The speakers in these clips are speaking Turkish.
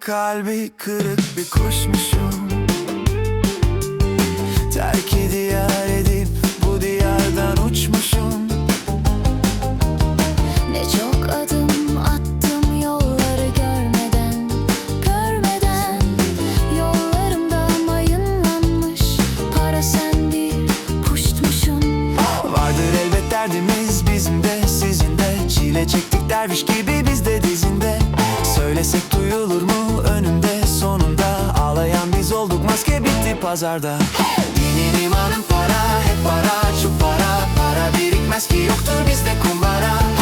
kalbi kırık bir kuşmuşum. Terk diyar edip bu diyardan uçmuşum. Ne çok adım attım yolları görmeden Görmeden. Yollarımda mayınlanmış Para sen bir puştmuşsun Vardır elbet derdimiz bizim de sizin de. Çile çektik derviş gibi biz de dizinde Söylesek duyulur mu önümde sonunda? Ağlayan biz olduk maske bitti pazarda. Dinin imanın para hep para çok para. Para birikmez ki yoktur bizde kumbara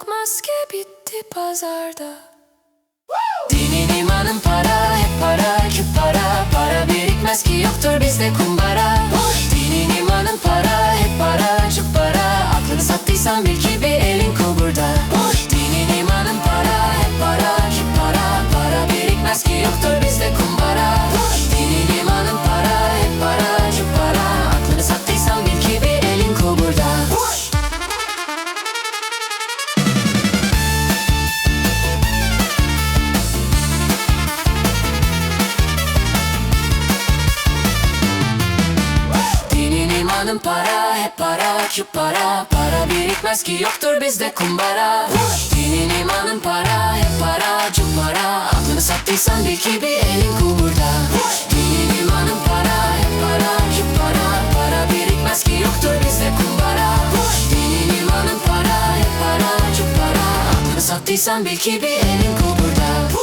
olduk maske bitti pazarda. Dinin imanın para hep para küp para. Para birikmez ki yoktur bizde kumbara. Dinin imanın para hep para çok para. Aklını sattıysan bil ki bir elin kul İmanın para hep para küp para. Para birikmez ki yoktur bizde kumbara. Dinin imanın para hep para çok para. Aklını sattıysan bil ki bir elin kul burada Dinin imanın para hep para küp para. Para birikmez ki yoktur bizde kumbara. Dinin imanın para hep para çok para. Aklını sattıysan bil ki bir elin kul burada